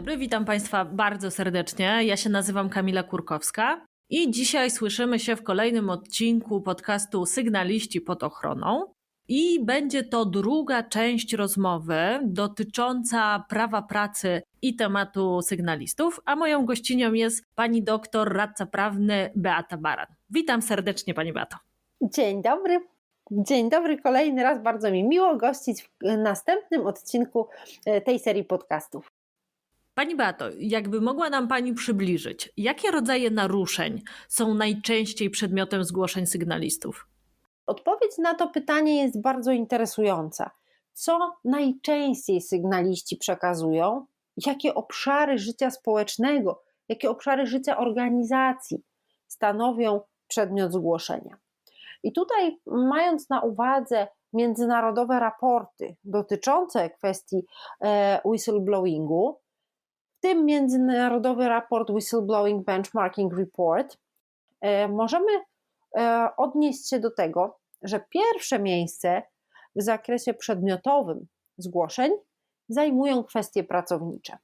dobry, witam Państwa bardzo serdecznie. Ja się nazywam Kamila Kurkowska i dzisiaj słyszymy się w kolejnym odcinku podcastu Sygnaliści pod ochroną. I będzie to druga część rozmowy dotycząca prawa pracy i tematu sygnalistów, a moją gościnią jest pani doktor, radca prawny Beata Baran. Witam serdecznie pani Beato. Dzień dobry. Dzień dobry, kolejny raz bardzo mi miło gościć w następnym odcinku e, tej serii podcastów. Pani Beato, jakby mogła nam Pani przybliżyć, jakie rodzaje naruszeń są najczęściej przedmiotem zgłoszeń sygnalistów? Odpowiedź na to pytanie jest bardzo interesująca. Co najczęściej sygnaliści przekazują? Jakie obszary życia społecznego, jakie obszary życia organizacji stanowią przedmiot zgłoszenia? I tutaj, mając na uwadze międzynarodowe raporty dotyczące kwestii e, whistleblowingu, w tym międzynarodowy raport Whistleblowing Benchmarking Report, e, możemy e, odnieść się do tego, że pierwsze miejsce w zakresie przedmiotowym zgłoszeń zajmują kwestie pracownicze.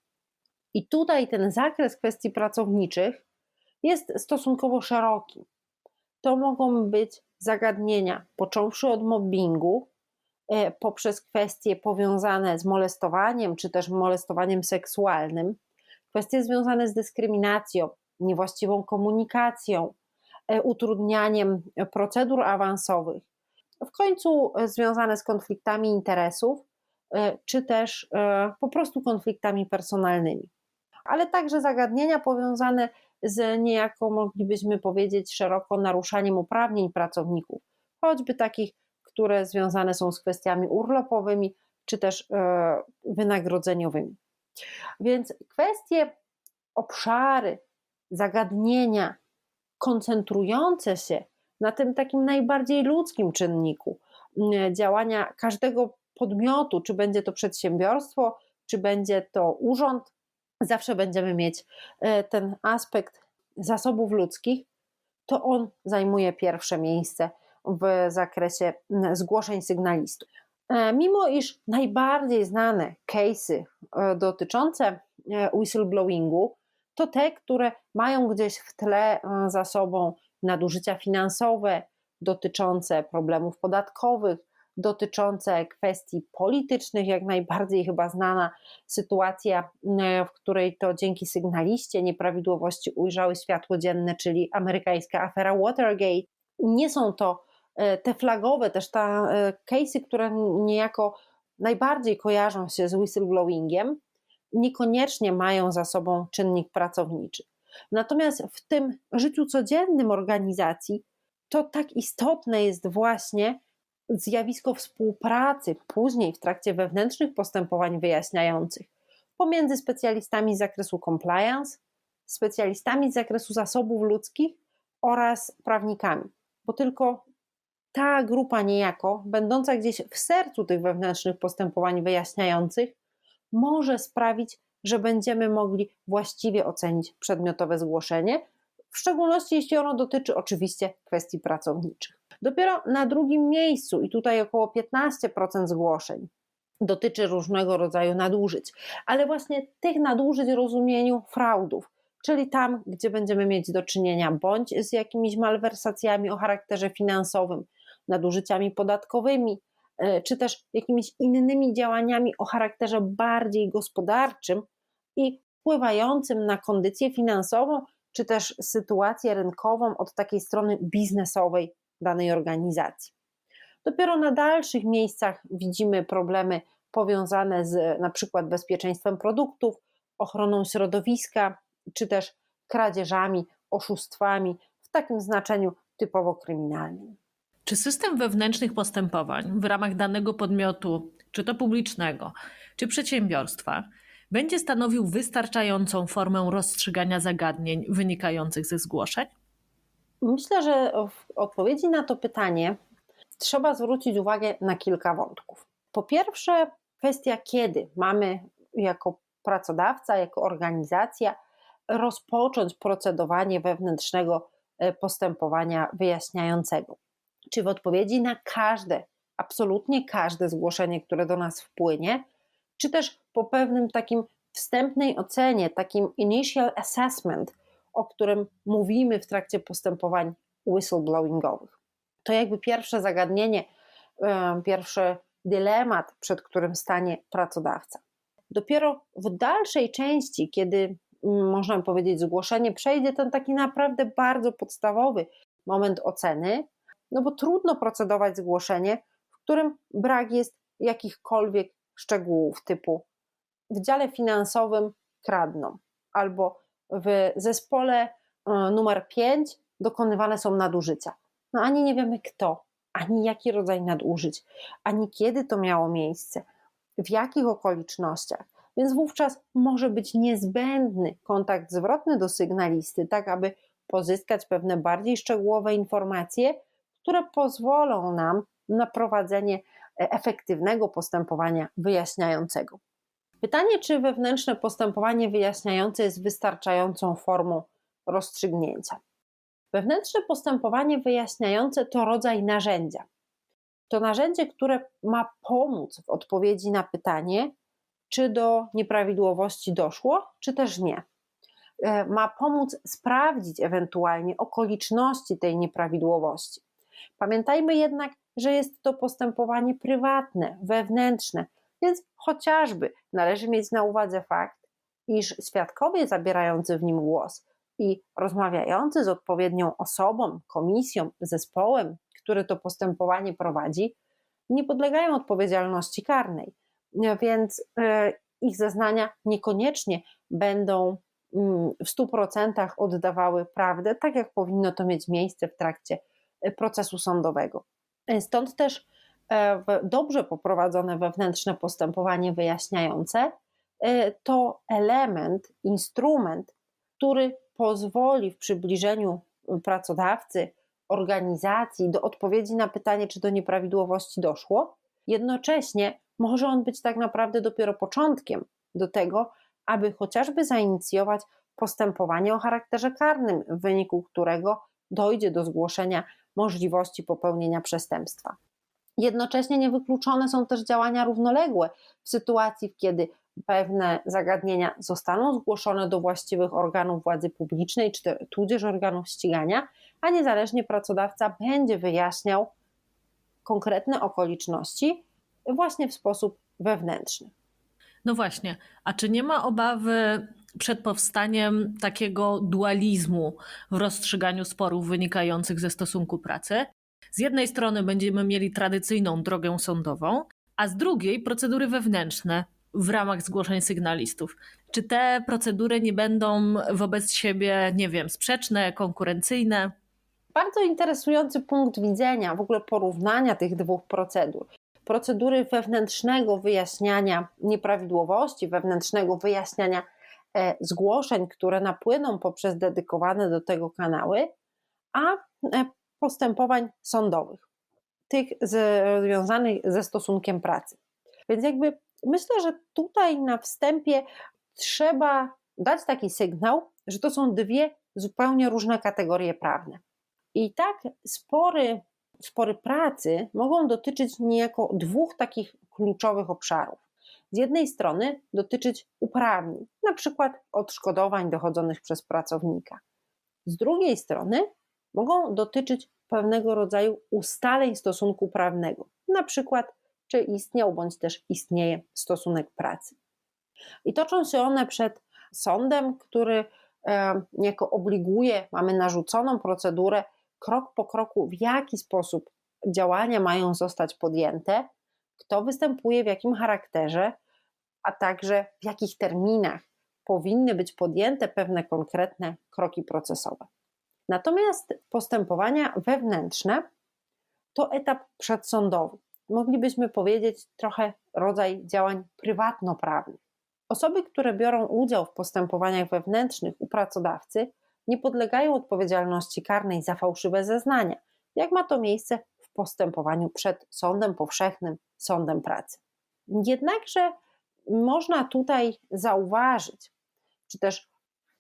I tutaj ten zakres kwestii pracowniczych jest stosunkowo szeroki. To mogą być zagadnienia, począwszy od mobbingu, poprzez kwestie powiązane z molestowaniem, czy też molestowaniem seksualnym, kwestie związane z dyskryminacją, niewłaściwą komunikacją, e, utrudnianiem procedur awansowych, w końcu e, związane z konfliktami interesów, czy też po prostu konfliktami personalnymi. Ale także zagadnienia powiązane z niejako moglibyśmy powiedzieć szeroko naruszaniem uprawnień pracowników, choćby takich, które związane są z kwestiami urlopowymi czy też e, wynagrodzeniowymi. Więc kwestie, obszary, zagadnienia koncentrujące się na tym takim najbardziej ludzkim czynniku działania każdego podmiotu, czy będzie to przedsiębiorstwo, czy będzie to urząd, zawsze będziemy mieć e, ten aspekt zasobów ludzkich, to on zajmuje pierwsze miejsce w zakresie zgłoszeń sygnalistów. E, mimo iż najbardziej znane case'y e, dotyczące whistleblowingu to te, które mają gdzieś w tle za sobą nadużycia finansowe, dotyczące problemów podatkowych, dotyczące kwestii politycznych, jak najbardziej chyba znana sytuacja, e, w której to dzięki sygnaliście nieprawidłowości ujrzały światło dzienne, czyli amerykańska afera Watergate. Nie są to e, te flagowe, też te case'y, które niejako najbardziej kojarzą się z whistleblowingiem, niekoniecznie mają za sobą czynnik pracowniczy. Natomiast w tym życiu codziennym organizacji to tak istotne jest właśnie zjawisko współpracy później w trakcie wewnętrznych postępowań wyjaśniających pomiędzy specjalistami z zakresu compliance, specjalistami z zakresu zasobów ludzkich oraz prawnikami, bo tylko ta grupa niejako, będąca gdzieś w sercu tych wewnętrznych postępowań wyjaśniających, może sprawić, że będziemy mogli właściwie ocenić przedmiotowe zgłoszenie, w szczególności jeśli ono dotyczy oczywiście kwestii pracowniczych. Dopiero na drugim miejscu, i tutaj około 15% zgłoszeń, dotyczy różnego rodzaju nadużyć, ale właśnie tych nadużyć w rozumieniu fraudów, czyli tam, gdzie będziemy mieć do czynienia bądź z jakimiś malwersacjami o charakterze finansowym, nadużyciami podatkowymi, e, czy też jakimiś innymi działaniami o charakterze bardziej gospodarczym i wpływającym na kondycję finansową, czy też sytuację rynkową od takiej strony biznesowej danej organizacji. Dopiero na dalszych miejscach widzimy problemy powiązane z na przykład bezpieczeństwem produktów, ochroną środowiska, czy też kradzieżami, oszustwami w takim znaczeniu typowo kryminalnym. Czy system wewnętrznych postępowań w ramach danego podmiotu, czy to publicznego, czy przedsiębiorstwa, będzie stanowił wystarczającą formę rozstrzygania zagadnień wynikających ze zgłoszeń? Myślę, że w odpowiedzi na to pytanie trzeba zwrócić uwagę na kilka wątków. Po pierwsze, kwestia, kiedy mamy jako pracodawca, jako organizacja rozpocząć procedowanie wewnętrznego e, postępowania wyjaśniającego. Czy w odpowiedzi na każde, absolutnie każde zgłoszenie, które do nas wpłynie, czy też po pewnym takim wstępnej ocenie, takim initial assessment, o którym mówimy w trakcie postępowań whistleblowingowych. To jakby pierwsze zagadnienie, pierwszy dylemat, przed którym stanie pracodawca. Dopiero w dalszej części, kiedy mm, można powiedzieć, zgłoszenie przejdzie ten taki naprawdę bardzo podstawowy moment oceny, no bo trudno procedować zgłoszenie, w którym brak jest jakichkolwiek szczegółów typu w dziale finansowym kradną albo w zespole e, numer 5 dokonywane są nadużycia. No ani nie wiemy kto, ani jaki rodzaj nadużyć, ani kiedy to miało miejsce, w jakich okolicznościach. Więc wówczas może być niezbędny kontakt zwrotny do sygnalisty, tak aby pozyskać pewne bardziej szczegółowe informacje, które pozwolą nam na prowadzenie e, efektywnego postępowania wyjaśniającego. Pytanie, czy wewnętrzne postępowanie wyjaśniające jest wystarczającą formą rozstrzygnięcia. Wewnętrzne postępowanie wyjaśniające to rodzaj narzędzia. To narzędzie, które ma pomóc w odpowiedzi na pytanie, czy do nieprawidłowości doszło, czy też nie. E, ma pomóc sprawdzić ewentualnie okoliczności tej nieprawidłowości. Pamiętajmy jednak, że jest to postępowanie prywatne, wewnętrzne, więc chociażby należy mieć na uwadze fakt, iż świadkowie zabierający w nim głos i rozmawiający z odpowiednią osobą, komisją, zespołem, który to postępowanie prowadzi, nie podlegają odpowiedzialności karnej, więc e, ich zeznania niekoniecznie będą mm, w 100% oddawały prawdę, tak jak powinno to mieć miejsce w trakcie procesu sądowego. Stąd też e, dobrze poprowadzone wewnętrzne postępowanie wyjaśniające to element, instrument, który pozwoli w przybliżeniu pracodawcy, organizacji do odpowiedzi na pytanie, czy do nieprawidłowości doszło. Jednocześnie może on być tak naprawdę dopiero początkiem do tego, aby chociażby zainicjować postępowanie o charakterze karnym, w wyniku którego dojdzie do zgłoszenia możliwości popełnienia przestępstwa. Jednocześnie niewykluczone są też działania równoległe w sytuacji, kiedy pewne zagadnienia zostaną zgłoszone do właściwych organów władzy publicznej, czy tudzież organów ścigania, a niezależnie pracodawca będzie wyjaśniał konkretne okoliczności właśnie w sposób wewnętrzny. No właśnie, a czy nie ma obawy przed powstaniem takiego dualizmu w rozstrzyganiu sporów wynikających ze stosunku pracy? Z jednej strony będziemy mieli tradycyjną drogę sądową, a z drugiej procedury wewnętrzne, w ramach zgłoszeń sygnalistów. Czy te procedury nie będą wobec siebie, nie wiem, sprzeczne, konkurencyjne? Bardzo interesujący punkt widzenia, w ogóle porównania tych dwóch procedur. Procedury wewnętrznego wyjaśniania nieprawidłowości, wewnętrznego wyjaśniania zgłoszeń, które napłyną poprzez dedykowane do tego kanały, a e, postępowań sądowych, tych związanych ze stosunkiem pracy. Więc jakby myślę, że tutaj na wstępie trzeba dać taki sygnał, że to są dwie zupełnie różne kategorie prawne. I tak spory, spory pracy mogą dotyczyć niejako dwóch takich kluczowych obszarów. Z jednej strony dotyczyć uprawnień, na przykład odszkodowań dochodzonych przez pracownika. Z drugiej strony mogą dotyczyć pewnego rodzaju ustaleń stosunku prawnego, na przykład czy istniał bądź też istnieje stosunek pracy. I toczą się one przed sądem, który e, niejako obliguje, mamy narzuconą procedurę krok po kroku, w jaki sposób działania mają zostać podjęte, kto występuje w jakim charakterze, a także w jakich terminach powinny być podjęte pewne konkretne kroki procesowe. Natomiast postępowania wewnętrzne to etap przedsądowy moglibyśmy powiedzieć, trochę rodzaj działań prywatnoprawnych. Osoby, które biorą udział w postępowaniach wewnętrznych u pracodawcy, nie podlegają odpowiedzialności karnej za fałszywe zeznania, jak ma to miejsce postępowaniu przed sądem powszechnym, sądem pracy. Jednakże można tutaj zauważyć, czy też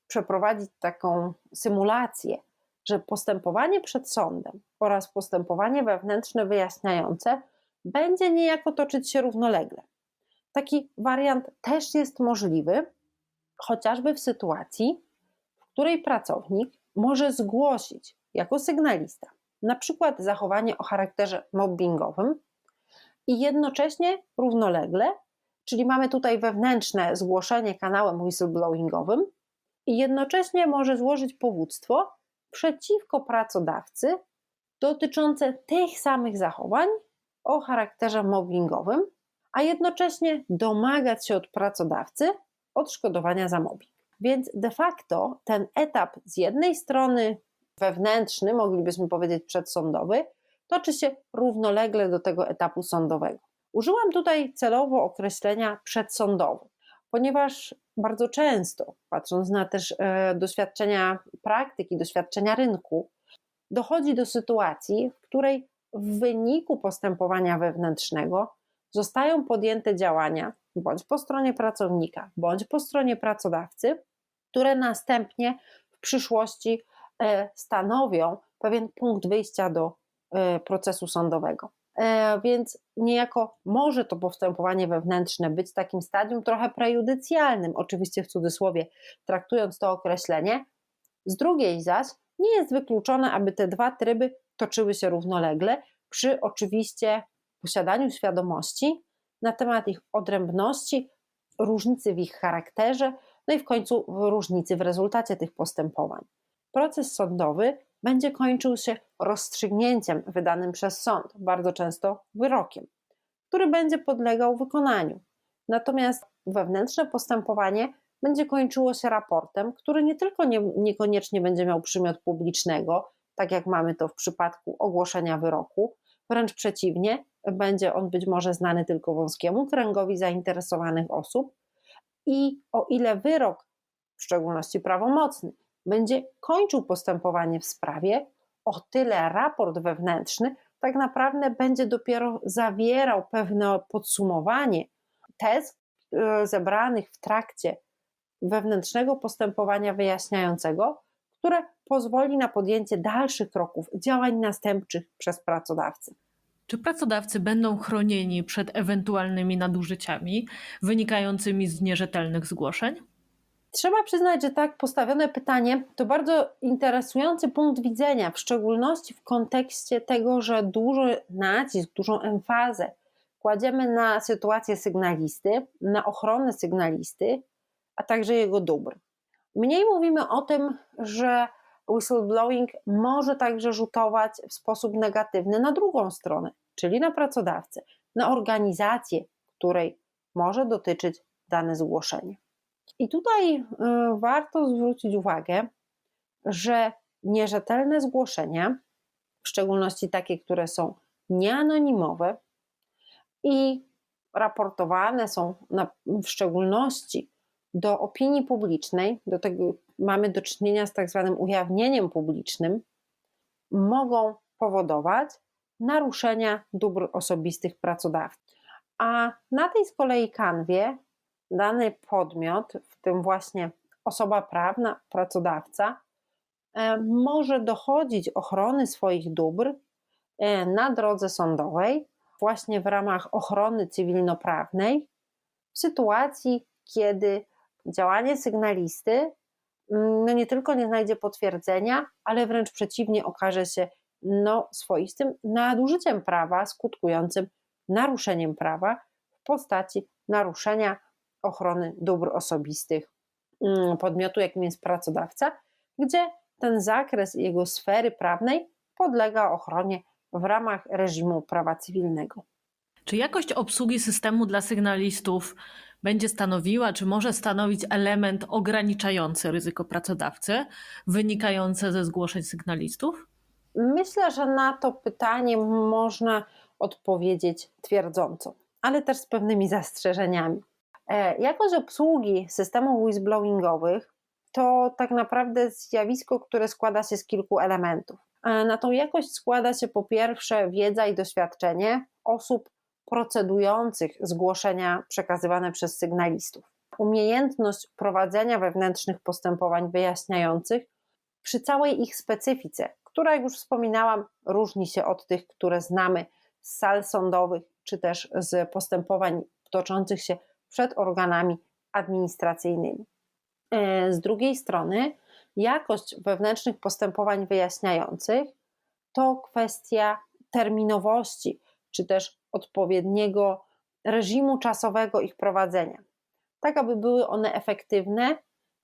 przeprowadzić taką symulację, że postępowanie przed sądem oraz postępowanie wewnętrzne wyjaśniające będzie niejako toczyć się równolegle. Taki wariant też jest możliwy, chociażby w sytuacji, w której pracownik może zgłosić jako sygnalista na przykład zachowanie o charakterze mobbingowym i jednocześnie równolegle, czyli mamy tutaj wewnętrzne zgłoszenie kanałem whistleblowingowym i jednocześnie może złożyć powództwo przeciwko pracodawcy dotyczące tych samych zachowań o charakterze mobbingowym, a jednocześnie domagać się od pracodawcy odszkodowania za mobbing. Więc de facto ten etap z jednej strony wewnętrzny, moglibyśmy powiedzieć przedsądowy, toczy się równolegle do tego etapu sądowego. Użyłam tutaj celowo określenia przedsądowy, ponieważ bardzo często, patrząc na też e, doświadczenia praktyki, doświadczenia rynku, dochodzi do sytuacji, w której w wyniku postępowania wewnętrznego zostają podjęte działania bądź po stronie pracownika, bądź po stronie pracodawcy, które następnie w przyszłości stanowią pewien punkt wyjścia do e, procesu sądowego. E, więc niejako może to postępowanie wewnętrzne być takim stadium trochę prejudycjalnym, oczywiście w cudzysłowie traktując to określenie. Z drugiej zaś nie jest wykluczone, aby te dwa tryby toczyły się równolegle, przy oczywiście posiadaniu świadomości na temat ich odrębności, różnicy w ich charakterze, no i w końcu różnicy w rezultacie tych postępowań. Proces sądowy będzie kończył się rozstrzygnięciem wydanym przez sąd, bardzo często wyrokiem, który będzie podlegał wykonaniu. Natomiast wewnętrzne postępowanie będzie kończyło się raportem, który nie tylko nie, niekoniecznie będzie miał przymiot publicznego, tak jak mamy to w przypadku ogłoszenia wyroku, wręcz przeciwnie, będzie on być może znany tylko wąskiemu kręgowi zainteresowanych osób. I o ile wyrok, w szczególności prawomocny, będzie kończył postępowanie w sprawie, o tyle raport wewnętrzny tak naprawdę będzie dopiero zawierał pewne podsumowanie tez e, zebranych w trakcie wewnętrznego postępowania wyjaśniającego, które pozwoli na podjęcie dalszych kroków, działań następczych przez pracodawcę. Czy pracodawcy będą chronieni przed ewentualnymi nadużyciami wynikającymi z nierzetelnych zgłoszeń? Trzeba przyznać, że tak postawione pytanie to bardzo interesujący punkt widzenia, w szczególności w kontekście tego, że duży nacisk, dużą emfazę kładziemy na sytuację sygnalisty, na ochronę sygnalisty, a także jego dóbr. Mniej mówimy o tym, że whistleblowing może także rzutować w sposób negatywny na drugą stronę, czyli na pracodawcę, na organizację, której może dotyczyć dane zgłoszenie. I tutaj y, warto zwrócić uwagę, że nierzetelne zgłoszenia, w szczególności takie, które są nieanonimowe i raportowane są na, w szczególności do opinii publicznej, do tego mamy do czynienia z tak zwanym ujawnieniem publicznym, mogą powodować naruszenia dóbr osobistych pracodawcy. A na tej z kolei kanwie dany podmiot, w tym właśnie osoba prawna, pracodawca, e, może dochodzić ochrony swoich dóbr e, na drodze sądowej, właśnie w ramach ochrony cywilnoprawnej, w sytuacji, kiedy działanie sygnalisty mm, no nie tylko nie znajdzie potwierdzenia, ale wręcz przeciwnie okaże się no, swoistym nadużyciem prawa, skutkującym naruszeniem prawa w postaci naruszenia ochrony dóbr osobistych mm, podmiotu, jakim jest pracodawca, gdzie ten zakres jego sfery prawnej podlega ochronie w ramach reżimu prawa cywilnego. Czy jakość obsługi systemu dla sygnalistów będzie stanowiła, czy może stanowić element ograniczający ryzyko pracodawcy wynikające ze zgłoszeń sygnalistów? Myślę, że na to pytanie można odpowiedzieć twierdząco, ale też z pewnymi zastrzeżeniami. E, jakość obsługi systemów whistleblowingowych to tak naprawdę zjawisko, które składa się z kilku elementów. E, na tą jakość składa się po pierwsze wiedza i doświadczenie osób procedujących zgłoszenia przekazywane przez sygnalistów. Umiejętność prowadzenia wewnętrznych postępowań wyjaśniających przy całej ich specyfice, która, jak już wspominałam, różni się od tych, które znamy z sal sądowych czy też z postępowań toczących się przed organami administracyjnymi. E, z drugiej strony, jakość wewnętrznych postępowań wyjaśniających to kwestia terminowości, czy też odpowiedniego reżimu czasowego ich prowadzenia. Tak, aby były one efektywne,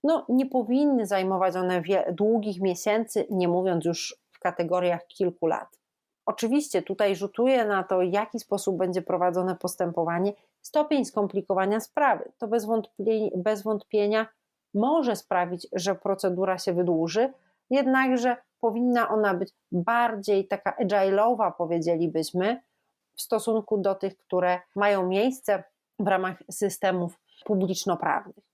no nie powinny zajmować one długich miesięcy, nie mówiąc już w kategoriach kilku lat. Oczywiście tutaj rzutuje na to, w jaki sposób będzie prowadzone postępowanie, stopień skomplikowania sprawy. To bez wątpienia, bez wątpienia może sprawić, że procedura się wydłuży, jednakże powinna ona być bardziej taka agile'owa, powiedzielibyśmy, w stosunku do tych, które mają miejsce w ramach systemów publiczno-prawnych.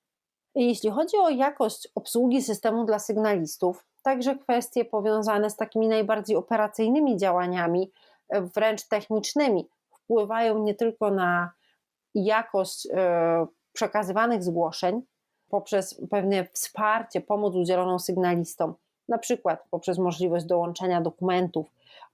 Jeśli chodzi o jakość obsługi systemu dla sygnalistów, także kwestie powiązane z takimi najbardziej operacyjnymi działaniami, wręcz technicznymi, wpływają nie tylko na jakość e, przekazywanych zgłoszeń poprzez pewne wsparcie, pomoc udzieloną sygnalistom, na przykład poprzez możliwość dołączenia dokumentów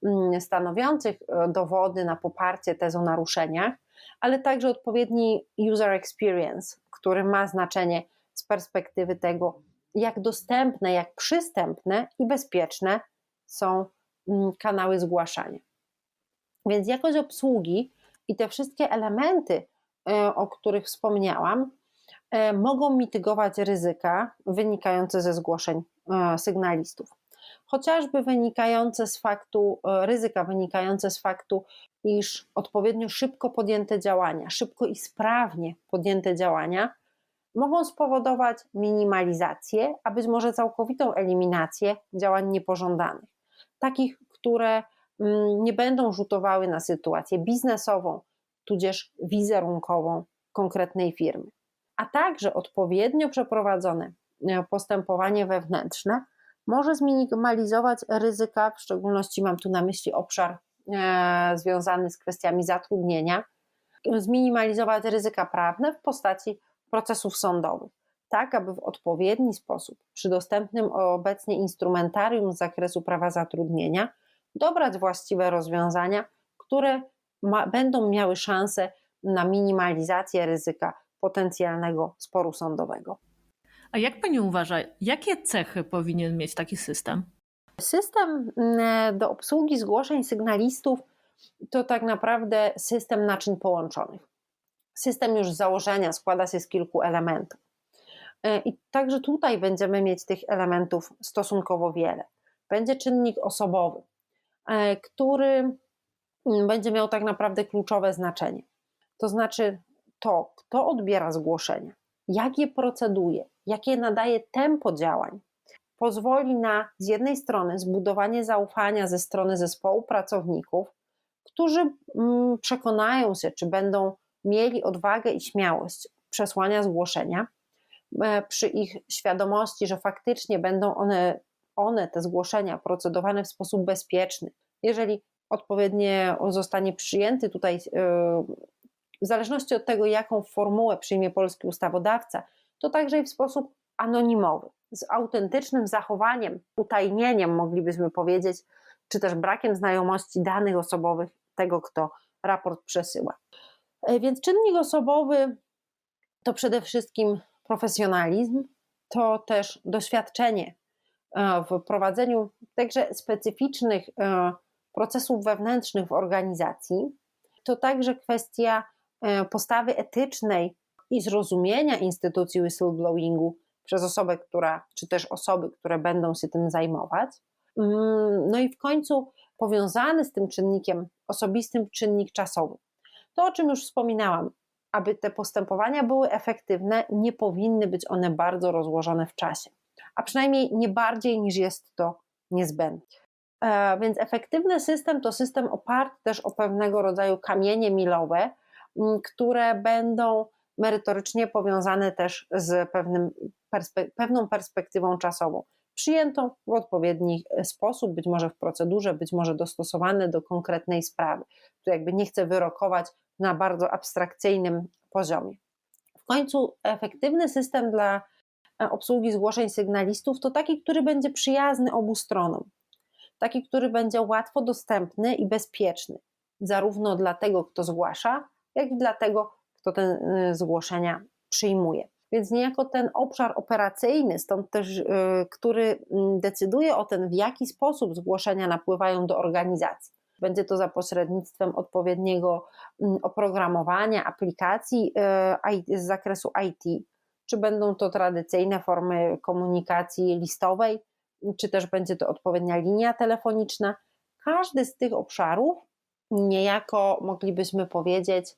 mm, stanowiących e, dowody na poparcie tez o naruszeniach, ale także odpowiedni user experience, który ma znaczenie z perspektywy tego, jak dostępne, jak przystępne i bezpieczne są mm, kanały zgłaszania. Więc jakość obsługi i te wszystkie elementy, o których wspomniałam, e, mogą mitygować ryzyka wynikające ze zgłoszeń e, sygnalistów. Chociażby wynikające z faktu, ryzyka wynikające z faktu, iż odpowiednio szybko podjęte działania, szybko i sprawnie podjęte działania mogą spowodować minimalizację, a być może całkowitą eliminację działań niepożądanych, takich, które mm, nie będą rzutowały na sytuację biznesową, tudzież wizerunkową konkretnej firmy. A także odpowiednio przeprowadzone e, postępowanie wewnętrzne może zminimalizować ryzyka, w szczególności mam tu na myśli obszar e, związany z kwestiami zatrudnienia, zminimalizować ryzyka prawne w postaci procesów sądowych, tak aby w odpowiedni sposób, przy dostępnym obecnie instrumentarium z zakresu prawa zatrudnienia, dobrać właściwe rozwiązania, które ma, będą miały szansę na minimalizację ryzyka potencjalnego sporu sądowego. A jak pani uważa, jakie cechy powinien mieć taki system? System mm, do obsługi zgłoszeń sygnalistów to tak naprawdę system naczyń połączonych. System już z założenia składa się z kilku elementów. E, I także tutaj będziemy mieć tych elementów stosunkowo wiele. Będzie czynnik osobowy, e, który będzie miał tak naprawdę kluczowe znaczenie. To znaczy to, kto odbiera zgłoszenia, jak je proceduje, jakie nadaje tempo działań, pozwoli na z jednej strony zbudowanie zaufania ze strony zespołu pracowników, którzy mm, przekonają się, czy będą mieli odwagę i śmiałość przesłania zgłoszenia, e, przy ich świadomości, że faktycznie będą one, one, te zgłoszenia, procedowane w sposób bezpieczny. Jeżeli odpowiednie zostanie przyjęty tutaj, e, w zależności od tego, jaką formułę przyjmie polski ustawodawca, to także i w sposób anonimowy, z autentycznym zachowaniem, utajnieniem, moglibyśmy powiedzieć, czy też brakiem znajomości danych osobowych tego, kto raport przesyła. E, więc czynnik osobowy to przede wszystkim profesjonalizm, to też doświadczenie e, w prowadzeniu także specyficznych procesów wewnętrznych w organizacji, to także kwestia postawy etycznej i zrozumienia instytucji whistleblowingu przez osobę, która, czy też osoby, które będą się tym zajmować. Mm, no i w końcu powiązany z tym czynnikiem osobistym czynnik czasowy. To, o czym już wspominałam, aby te postępowania były efektywne, nie powinny być one bardzo rozłożone w czasie, a przynajmniej nie bardziej niż jest to niezbędne. E, więc efektywny system to system oparty też o pewnego rodzaju kamienie milowe, które będą merytorycznie powiązane też z pewnym, perspe pewną perspektywą czasową, przyjętą w odpowiedni sposób, być może w procedurze, być może dostosowane do konkretnej sprawy. Tu jakby nie chcę wyrokować na bardzo abstrakcyjnym poziomie. W końcu efektywny system dla e, obsługi zgłoszeń sygnalistów to taki, który będzie przyjazny obu stronom. Taki, który będzie łatwo dostępny i bezpieczny, zarówno dla tego, kto zgłasza, jak i dla tego, kto te e, zgłoszenia przyjmuje. Więc niejako ten obszar operacyjny, stąd też, y, który mm, decyduje o tym, w jaki sposób zgłoszenia napływają do organizacji. Będzie to za pośrednictwem odpowiedniego mm, oprogramowania, aplikacji y, z zakresu IT, czy będą to tradycyjne formy komunikacji listowej, czy też będzie to odpowiednia linia telefoniczna. Każdy z tych obszarów niejako moglibyśmy powiedzieć,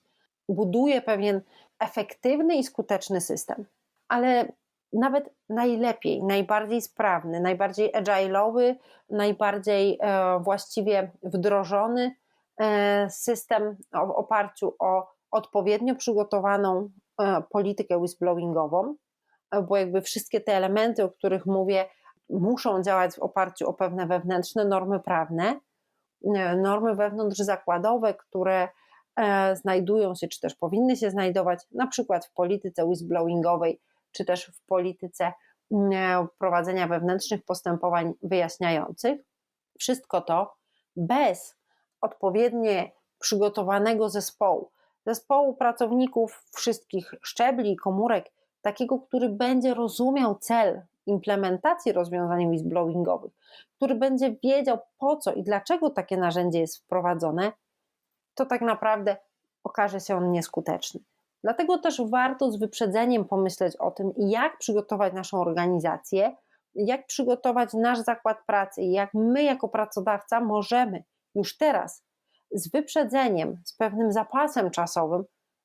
buduje pewien efektywny i skuteczny system. Ale nawet najlepiej, najbardziej sprawny, najbardziej agile'owy, najbardziej e, właściwie wdrożony e, system w oparciu o odpowiednio przygotowaną e, politykę whistleblowingową, bo jakby wszystkie te elementy, o których mówię, muszą działać w oparciu o pewne wewnętrzne normy prawne, normy wewnątrzzakładowe, które E, znajdują się, czy też powinny się znajdować, na przykład w polityce whistleblowingowej, czy też w polityce mm, e, prowadzenia wewnętrznych postępowań wyjaśniających. Wszystko to bez odpowiednio przygotowanego zespołu, zespołu pracowników wszystkich szczebli i komórek, takiego, który będzie rozumiał cel implementacji rozwiązań whistleblowingowych, który będzie wiedział po co i dlaczego takie narzędzie jest wprowadzone, to tak naprawdę okaże się on nieskuteczny. Dlatego też warto z wyprzedzeniem pomyśleć o tym, jak przygotować naszą organizację, jak przygotować nasz zakład pracy jak my, jako pracodawca, możemy już teraz z wyprzedzeniem, z pewnym zapasem czasowym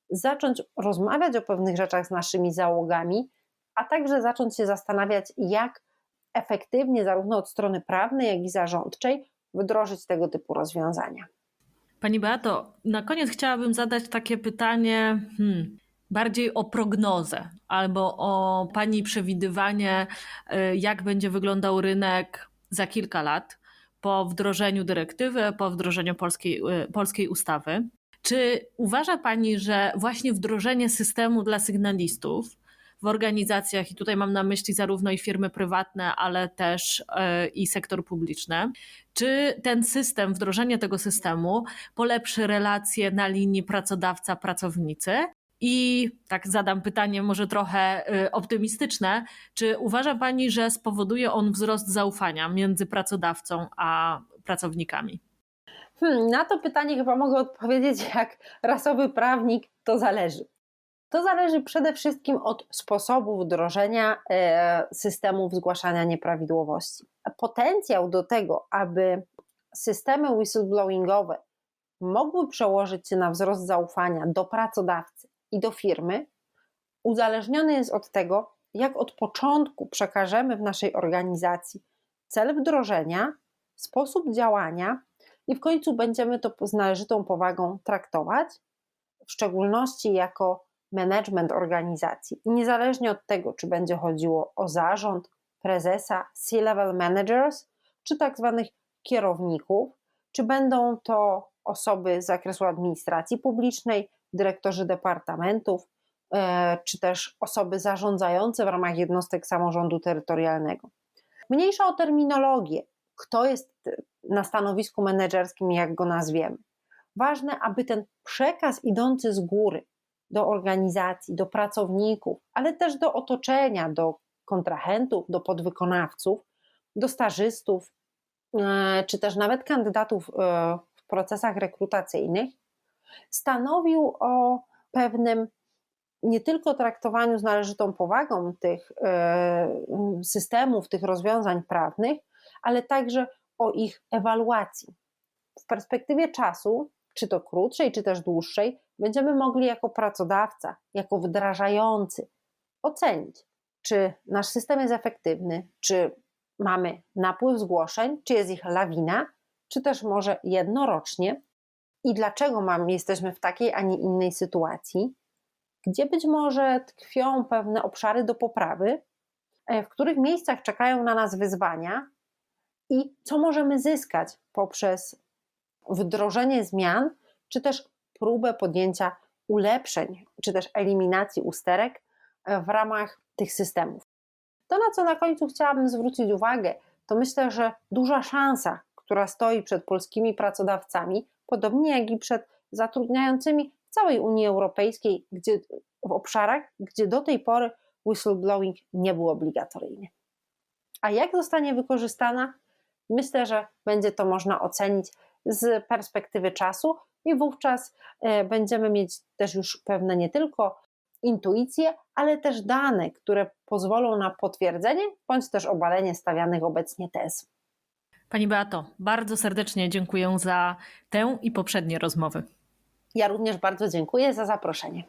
zacząć rozmawiać o pewnych rzeczach z naszymi załogami, a także zacząć się zastanawiać, jak efektywnie, zarówno od strony prawnej, jak i zarządczej, wdrożyć tego typu rozwiązania. Pani Beato, na koniec chciałabym zadać takie pytanie hmm, bardziej o prognozę albo o Pani przewidywanie, y, jak będzie wyglądał rynek za kilka lat po wdrożeniu dyrektywy, po wdrożeniu polskiej, y, polskiej ustawy. Czy uważa Pani, że właśnie wdrożenie systemu dla sygnalistów w organizacjach, i tutaj mam na myśli zarówno i firmy prywatne, ale też e, i sektor publiczny. Czy ten system, wdrożenie tego systemu polepszy relacje na linii pracodawca-pracownicy? I tak zadam pytanie, może trochę e, optymistyczne. Czy uważa Pani, że spowoduje on wzrost zaufania między pracodawcą a pracownikami? Hmm, na to pytanie chyba mogę odpowiedzieć jak rasowy prawnik, to zależy. To zależy przede wszystkim od sposobu wdrożenia e, systemów zgłaszania nieprawidłowości. Potencjał do tego, aby systemy whistleblowingowe mogły przełożyć się na wzrost zaufania do pracodawcy i do firmy, uzależniony jest od tego, jak od początku przekażemy w naszej organizacji cel wdrożenia, sposób działania i w końcu będziemy to z należytą powagą traktować, w szczególności jako management organizacji. I niezależnie od tego, czy będzie chodziło o zarząd, prezesa, C-level managers, czy tak zwanych kierowników, czy będą to osoby z zakresu administracji publicznej, dyrektorzy departamentów, e, czy też osoby zarządzające w ramach jednostek samorządu terytorialnego. Mniejsza o terminologię, kto jest na stanowisku menedżerskim, jak go nazwiemy. Ważne, aby ten przekaz idący z góry, do organizacji, do pracowników, ale też do otoczenia, do kontrahentów, do podwykonawców, do stażystów, e, czy też nawet kandydatów e, w procesach rekrutacyjnych, stanowił o pewnym nie tylko traktowaniu z należytą powagą tych e, systemów, tych rozwiązań prawnych, ale także o ich ewaluacji. W perspektywie czasu, czy to krótszej, czy też dłuższej, będziemy mogli jako pracodawca, jako wdrażający ocenić, czy nasz system jest efektywny, czy mamy napływ zgłoszeń, czy jest ich lawina, czy też może jednorocznie i dlaczego mamy, jesteśmy w takiej, a nie innej sytuacji, gdzie być może tkwią pewne obszary do poprawy, e, w których miejscach czekają na nas wyzwania i co możemy zyskać poprzez wdrożenie zmian, czy też próbę podjęcia ulepszeń czy też eliminacji usterek e, w ramach tych systemów. To, na co na końcu chciałabym zwrócić uwagę, to myślę, że duża szansa, która stoi przed polskimi pracodawcami, podobnie jak i przed zatrudniającymi w całej Unii Europejskiej, gdzie, w obszarach, gdzie do tej pory whistleblowing nie był obligatoryjny. A jak zostanie wykorzystana? Myślę, że będzie to można ocenić z perspektywy czasu i wówczas e, będziemy mieć też już pewne nie tylko intuicje, ale też dane, które pozwolą na potwierdzenie bądź też obalenie stawianych obecnie tez. Pani Beato, bardzo serdecznie dziękuję za tę i poprzednie rozmowy. Ja również bardzo dziękuję za zaproszenie.